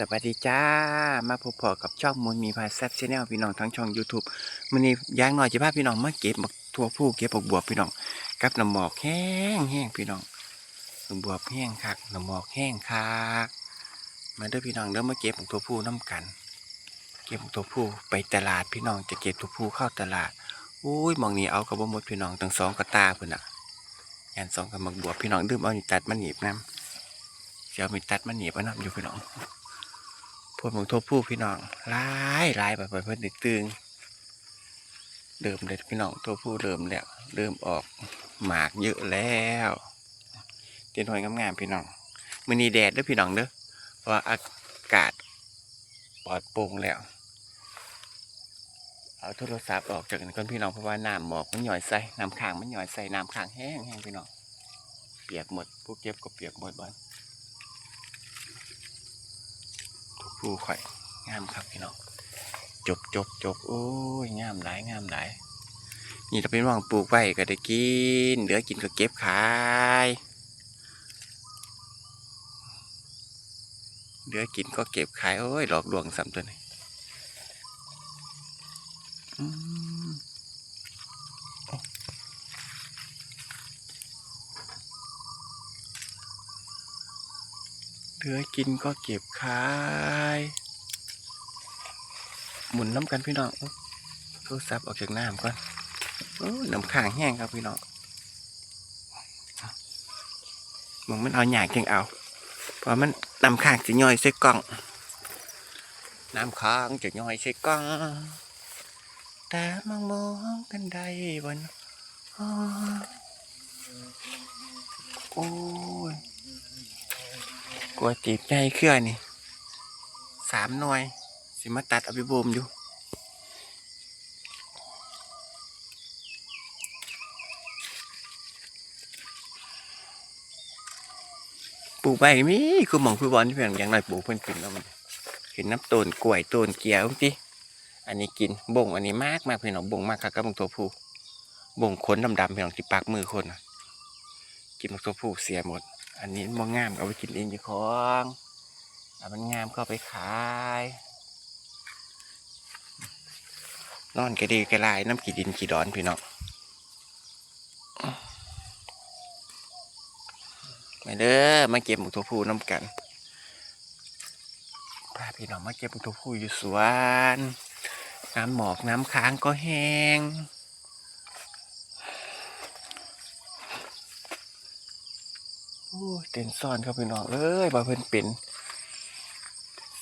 สวัสดีจ้า มาพบพอกับช่องมูลมีพาแซบชาแนลพี่น้องทั้งช่อง YouTube มื้อนี้ย่างหน่อยจะพาพี่น้องมาเก็บบักทั่วผู้เก็บบักบวบพี่น้องกับน้ำหมอกแห้งแห้งพี่น้องน้ำบวบแห้งคักน้ำหมอกแห้งคักมาเด้อพี่น้องเด้อมาเก็บบักทั่วผู้น้ำกัน เก็บบักทั่วผู้ไปตลาดพี่น้องจะเก็บทั่วผู้เข้าตลาดอุ้ยมองนี้เอากระบอกมดพี่น้องตั้งสองกระตาพุ่นอะยันสองกับบักบวบพี่น้องดื่มเอานี่ตัดมันหนีบน้ำเสียวมีตัดมันหนีบเอาน้ำอยู่พี่น้อง พวกมึงทบผู้พี่น้องลายลายไปไปเพิ่อนติดตึงเริ่มเลยพี่น้องตัวผู้เริ่มแล้วเริ่มออกหมากเยอะแล้วเตียนหอยงามๆพี่น้องมือนีแดดด้อพี่น้องเด้อเพราะว่าอากาศปลอดโปร่งแล้ว เอาโทรศัพท์ออกจากกันก่อนพี่น้องเพราะว่าน้ำหมอกมันหย่อยใส่น้ำค้างมันหย่อยใส่น้ำค้างแห้งแห้งพี่น้องเปียกหมดผู้เก็บก็เปียกหมดบ้าน คู่ไข่อยงามครับพี่น้องจบจบจบโอ้ยงามหลายงามหลายนี่ถ้าเป็นว่างปลูกไว้ก็ได้กินเหลือกินก็เก็บขายเหลือกินก็เก็บขายโอ้ยหลอกลวงซ้ำตัวนี้ เหลือกินก็เก็บขาย หมุนน้ำกันพี่น้องโทรศัพท์ออกจากน้ำก่อนน้ำข้างแห้งครับพี่น้องมึงมันเอาหยากจังเอาเพราะมันน้ำข้างจะย่อยใส่กล่อง น้ำค้างจะย่อยใส่กล่องแต่มองมองกันได้บนโอ้ย กลัวจีบใจเครื่อนี่สามหน่วย สิมาตัดอาไปบ่มอยู่ปลูกไปมีคือหมองคือบอนที่เพียงอย่างไรปลูกเพิ่นกินแล้วมันเห็นน้ำต้นกล้วยต้นเกียวจิอันนี้กินบ่งอันนี้มากมากเพี่น้องบ่งมากครับกับบงตัวผู้บ่งขนดำๆพี่น้องที่ปากมือคนกินบางตัวผู้เสียหมด อันนี้บ่งามเอาไปกินเองจ้าของเอามันงามก็ไปขาย นอนกระดีกระลายน้ำกี่ดินกี่ดอนพี่น้องมาเด้อมาเก็บหมูตัวผู้น้ำกันพาพี่น้องมาเก็บหมูตัวผู้อยู่สวน น้ำหมอกน้ำค้างก็แห้งโอ้ย เต็นซ่อนครับพี่น้องเอ้ยบ่าเพิ่นเป็น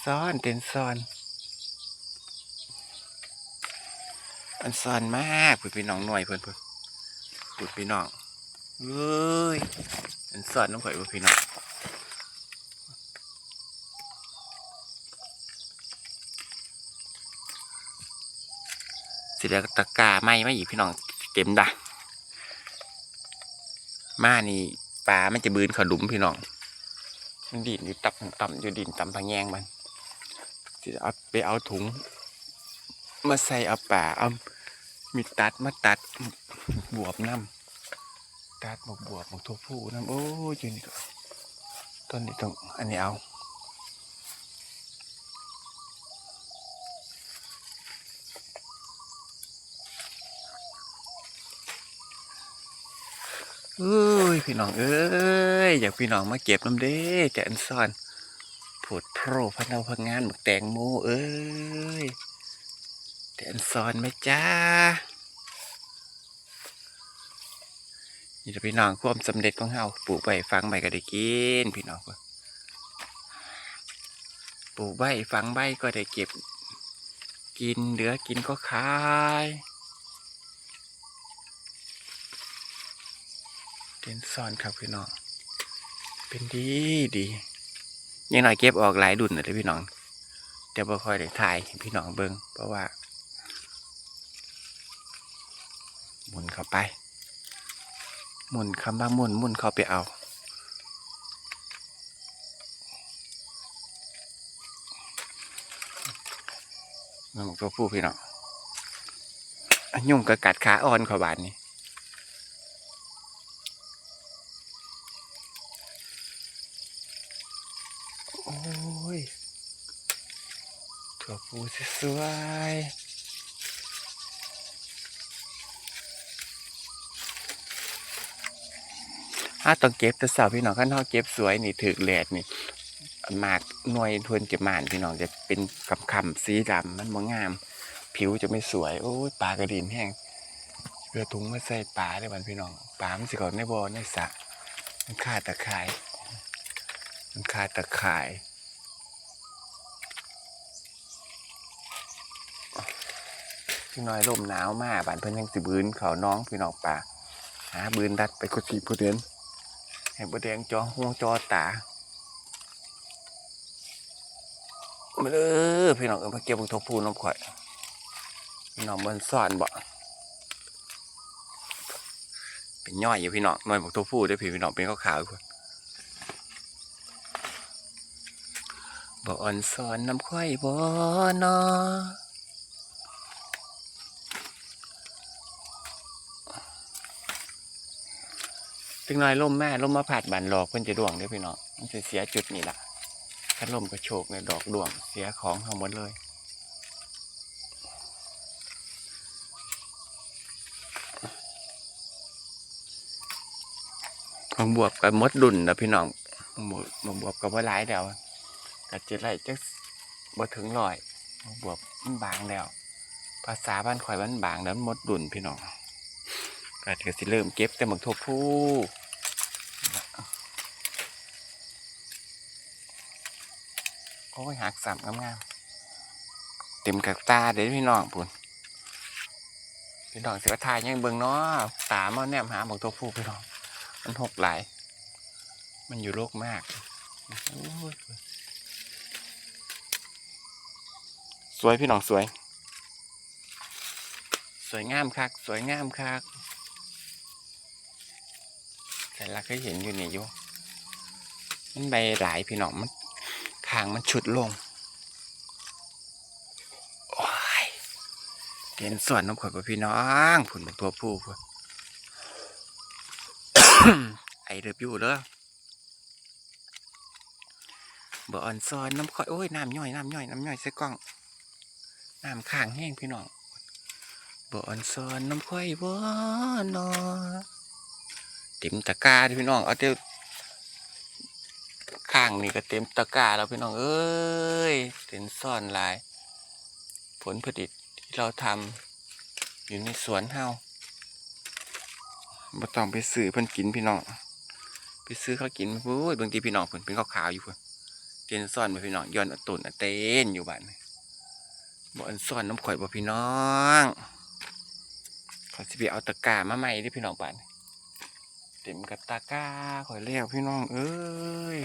ซ่อนเต็นซ่อน อันซ่อนมากเพื่อนพี่น้องหน่อยเพื่อนเพื่อนเพื่อนพี่น้องเอ้ยอันซ่อนน้องข่อยเพื่อนพี่น้องสิเดียวตะกาไหม้ไม่อีกพี่น้องเต็มดะมานี่ ปลามันจะบืนขลุมพี่น้องมันดินอยู่ตับต่ำอยู่ดินต่ำพังแยงมันจะเอาไปเอาถุง มาใส่เอาป่าเอามีตัดมาตัดบวบน้ำตัดบวบบวบของทั่วผู้น้ำโอ้ยนี่ต้นนี้ต้องอันนี้เอา เอ้ยพี่น้องเอ้ยอยากพี่น้องมาเก็บน้ำเด้แต่อันซ่อนผดโพรพันเอาพังงานหมึกแตงโมเอ้ยแตนซอนไหมจ้านี่จะพี่น้องความสำเร็จของเฮาปลูกใบฟังใบก็ได้กินพี่น้องปลูกใบฟังใบก็ได้เก็บ กินเหลือกินก็ขาย เตนซอนครับพี่น้อง เป็นดีดียังหน่อยเก็บออกหลายดุนเลยพี่น้องแต่บ่ค่อยได้ถ่ายพี่น้องเบิ่งเพราะว่าหมุนเข้าไปหมุนคำว่าหมุนหมุนเข้าไปเอาน้องตัวผู้พี่น้องอันยุ่งกระกัดขาอ่อนขอบานนี่โอ้ย ถั่วพูสวยถ้าต้องเก็บแต่สาวพี่น้องขั้นเทาเก็บสวยนี่ถือแหลดนี่หมากหน่วยทวนจะมานพี่น้องจะเป็นคำคำสีดำมันบ่งาม ผิวจะไม่สวย โอ้ยปลากระดินแห้งเรือถุงมาใส่ปลาได้บันพี่น้องปลามันสิเขาในบ่อในสระมันขาดตะไคร่มันขาดตะไคร่ พี่น้อยลมหนาวมากบานเพิ่นยังสิบืนเขาน้องพี่น้องปลาหาบืนดัดไปกุฏิผู้เดินให้บ่แดงจอห่วงจอตามาเด้อพี่น้องเอิ้นมาเก็บบุกทบพูน้ำข่อยพี่น้องมันซ่อนบ่เป็นย่อยอยู่พี่น้องหน่อยบอกตัวผู้ด้วยพี่พี่น้องเป็นขาวๆอยู่พุ่นบ่อ่อนซ่อนน้ำควายบ่นอ ถึงน้อยลมแม่ลมมาผัดบันหลอกเพิ่นจะดวงเด้อพี่น้องมันจะเสียจุดนี่ล่ะถ้าลมกระโชกเนี่ยดอกดวง เสียของทั้งหมดเลยของบวบกับมดดุนนะพี่น้องของบวบกับว่าหลายแล้วกัจะไรจะบ่ถึงร้อยของบวบมันบางแล้ว ภาษาบ้านข่อยมันบางแล้วมันมดดุนพี่น้อง ก็จะสิเริ่มเก็บแต่หมึกทบผู้โอ้ยหักสามงามๆเต็มกับตาเด้อพี่น้องปุ่นพี่น้องเสียทายยังเบิ่งเนาะตามาแนมหาหมึกทบผู้พี่น้อง มันหกหลาย มันอยู่โลกมากสวยพี่น้องสวย สวยงามคัก สวยงามคัก แต่ละก็เห็นอยู่นี่อยู่มันใบหลายพี่น้องมันทางมันชุดลงโอ้ยเห็นส่วนน้ำข่อยป่ะพี่น้องผุนเป็นตัวผู้พุ่นไอเดือบอยู่เด้อบ่อ่อนซอนน้ำข่อยโอ้ยน้ำย่อยน้ำย่อยน้ำย่อยใส่กล้องน้ำข้างแห้งพี่น้องบ่อ่อนซอนน้ำข่อยบ่นอ เต็มตะกร้าพี่น้อง เอาเดี๋ยวข้างนี่ก็เต็มตะกร้าแล้วพี่น้อง เอ้ยเต็มซ่อนหลาย ผลผลิตที่เราทำอยู่ในสวนเฮาบ่ต้องไปซื้อเพิ่นกินพี่น้อง ไปซื้อเขากินโอ้ยบางทีพี่น้องเพิ่นเป็นขาวๆอยู่เพิ่นเต้นซ่อนไปพี่น้องย้อนตุ่นเต้นอยู่บ้านบ่อันซ่อนน้ำข่อยบ่พี่น้องเขาสิไปเอาตะกร้ามาใหม่ดิพี่น้องบ้านน เต็มกับตาก้าข่อยแล้วพี่น้อง เอ้ย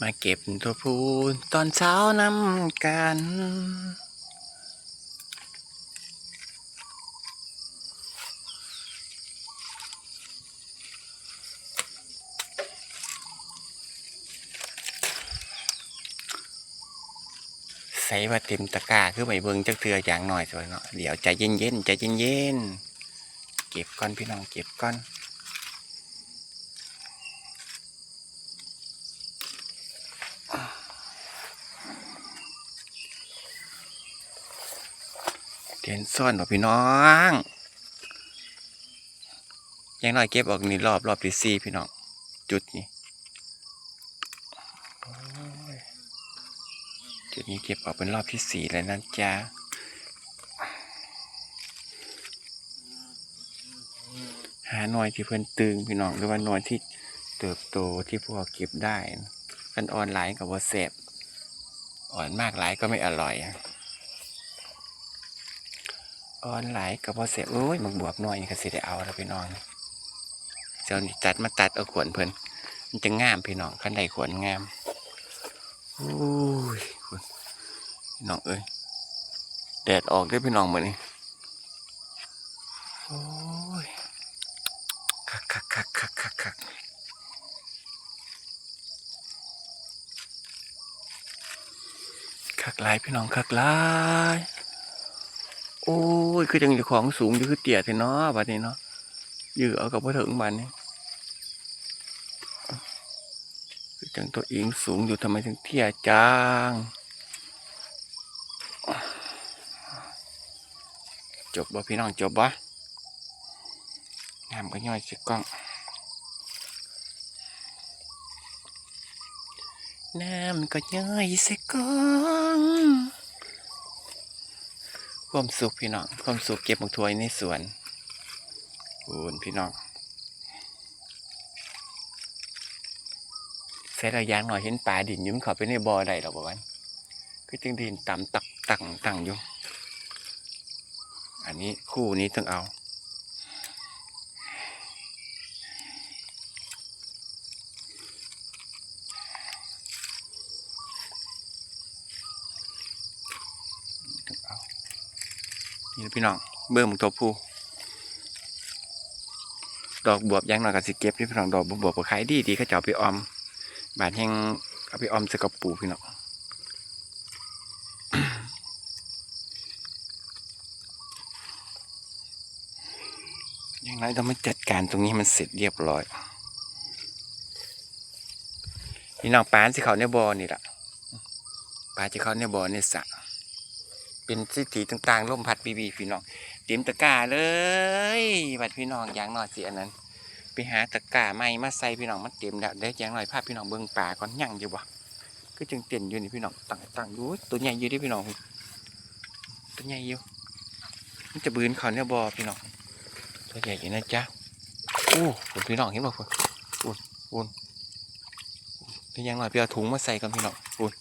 มาเก็บตัวพูนตอนเช้านำกัน ใส่ว่าเต็มตะกร้าคือไปเบิ่งจักเทืออย่างหน่อยสวยเนาะเดี๋ยวใจเย็นๆใจเย็นๆเก็บก่อนพี่น้องเก็บก่อนเทียนซ่อนบ่พี่น้องอย่างน้อยเก็บออกนี่รอบรอบที่สี่พี่น้องจุดนี้โอ้ย จุด นี้เก็บออกเป็นรอบที่สี่แล้วนะจ๊ะหาหน่วยที่เพิ่อนตึงพี่น้องหรือว่าหน่วยที่เติบโตที่พวกเก็บได้กันออนไลน์กับว่าแสบอ่อนมากหลายก็ไม่อร่อยออนไลน์กับว่าแสบโอ้ยมันบวบหน่อยนี่ก็สิได้เอาแล้วพี่น้องเจ้านี่ตัดมาตัดเอาขวนเพิ่นมันจะงามพี่น้องขั้นใดขวนงามโอ้ย พี่น้องเอ้ยแดดออกได้พี่น้องเหมือนนี้โอ้ยคักคักคักคักคักคักคักหลายพี่น้องคักหลายโอ้ยคือจังอยู่ของสูงอยู่คือเตี้ยเถอะเนาะบัดนี้เนาะยื้อเอากับพ่ถึงมันนี่คือจังตัวเองสูงอยู่ทำไมถึงเที่ยจัง จบบ่พี่น้องจบบ่งามก็ย่อยสิกล้อง น้ำก็ย่อยสิกล้องความสุขพี่น้องความสุขเก็บหมกถวยในสวนโอนพี่น้องใส่ระยางหน่อยเห็นปลาดินยิ้มเขาไปในบ่อใดหรอกบ่วันก็จึงดินต่ำตักตังตังอยู่ อันนี้คู่นี้ต้องเอาต้องเอานี่พี่น้องเบิ่มตัวผู้ดอกบวบยังหน่อยก็สิเก็บที่พี่น้องดอกบวบก็ขายดีดีเขาจะเอาไปออม บาทแห้งเอาไปออมสกระปูพี่น้อง อย่างไรต้องมาจัดการตรงนี้มันเสร็จเรียบร้อยพี่น้องปลาที่เขาในบ่อนี่แหละปลาที่เขาในบ่อในสระเป็นสิถีต่างๆร่มพัดบีบีพี่น้องเตรียมตะกร้าเลยบัดพี่น้องอย่างน้อยสิอันนั้น ไปหาตะกร้าใหม่มาใส่พี่น้องมันเตรียมแล้วเดี๋ยวอย่างน้อยพาพี่น้องเบิ่งปลาก่อนยั่งอยู่บ่ก็จึงเต้นอยู่นี่พี่น้องตั้งตั้งดูตัวใหญ่อยู่เดิพี่น้องตัวใหญ่อยู่มันจะบืนเขาเนี่ยบ่พี่น้อง ตัวใหญ่อยู่นะจ๊ะอู้คุณพี่น้องเห็นบ่คุณอุ่นอุ่นเดี๋ยวอย่างน้อยไปเอาถุงมาใส่กันพี่น้องอุ่น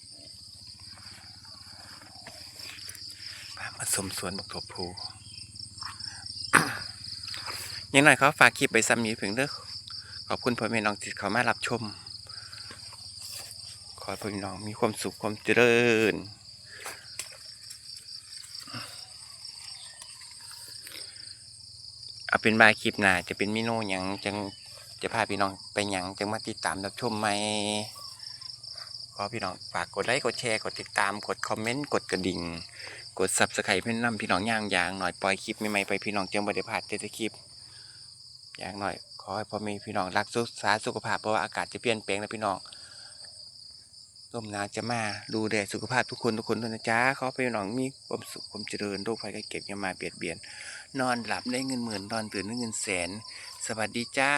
พามาสมสวนบักถั่วพูยังหน่อยเขาฝากคลิปไปซ้ำนี้เพียงเด้อขอบคุณพ่อแม่น้องที่เขามารับชม ขอให้พ่อแม่น้องมีความสุขความเจริญ เอาเป็นบาคลิปหน้าจะเป็นมิโนยังจังจะพาพี่น้องไปยังจังมาติดตามรับชมไหมขอพี่น้องฝากกดไลค์กดแชร์กดติดตามกดคอมเมนต์กดกระดิ่งกดซับสไครต์เพื่อนนำพี่น้องย่างยางหน่อยปล่อยคลิปใหม่ๆไปพี่น้องจังบ่ได้พาดเด็ดคลิปอย่างหน่อย ขอให้พ่อม่พี่น้องรักสุขษาสุขภาพเพราะว่าอากาศจะเปลี่ยนแปลงนะพี่น้องลมหนาวจะมาดูแลสุขภาพทุกคนทุกคนด้วยนะจ๊ะขอพี่น้องมีความสุขความเจริญโรคภัยไข้เก็บอย่ามาเบียดเบียน นอนหลับได้เงินหมื่นนอนตื่นได้เงินแสน สวัสดีจ้า